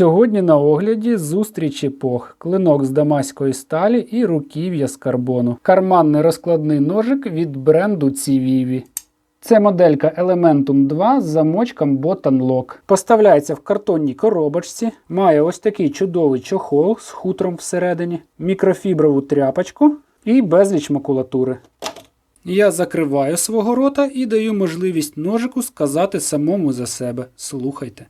Сьогодні на огляді зустріч епох, клинок з дамаської сталі і руків'я з карбону. Карманний розкладний ножик від бренду Civivi. Це моделька Elementum 2 з замочком Button Lock. Поставляється в картонній коробочці, має ось такий чудовий чохол з хутром всередині, мікрофіброву тряпочку і безліч макулатури. Я закриваю свого рота і даю можливість ножику сказати самому за себе. Слухайте.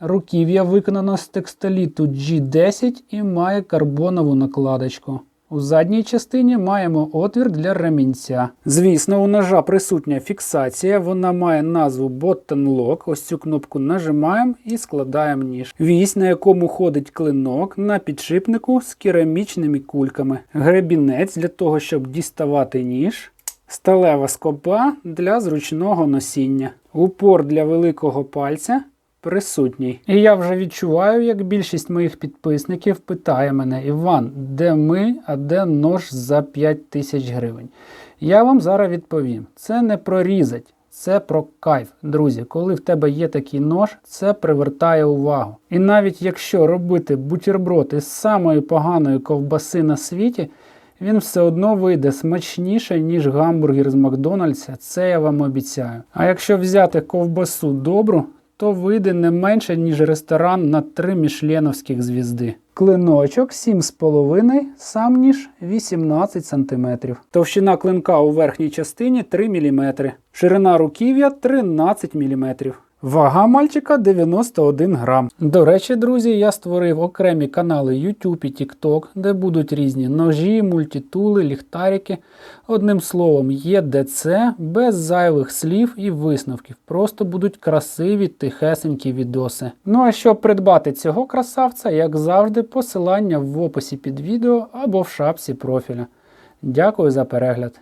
Руків'я виконано з текстоліту G10 і має карбонову накладочку. У задній частині маємо отвір для ремінця. Звісно, у ножа присутня фіксація, вона має назву Button Lock. Ось цю кнопку нажимаємо і складаємо ніж. Вісь, на якому ходить клинок на підшипнику з керамічними кульками. Гребінець для того, щоб діставати ніж. Сталева скоба для зручного носіння. Упор для великого пальця присутній. І я вже відчуваю, як більшість моїх підписників питає мене: Іван, де ми, а де нож за 5 тисяч гривень? Я вам зараз відповім: це не про різать. Це про кайф, друзі. Коли в тебе є такий нож, це привертає увагу. І навіть якщо робити бутерброд із самої поганої ковбаси на світі, він все одно вийде смачніше, ніж гамбургер з Макдональдса, це я вам обіцяю. А якщо взяти ковбасу добру, то вийде не менше, ніж ресторан на три мішленовських звізди. Клиночок 7,5, сам ніж 18 см. Товщина клинка у верхній частині 3 мм. Ширина руків'я 13 мм. Вага мальчика 91 грам. До речі, друзі, я створив окремі канали YouTube і TikTok, де будуть різні ножі, мультитули, ліхтарики. Одним словом, є ДЦ без зайвих слів і висновків. Просто будуть красиві тихесенькі відоси. Ну а щоб придбати цього красавця, як завжди, посилання в описі під відео або в шапці профіля. Дякую за перегляд.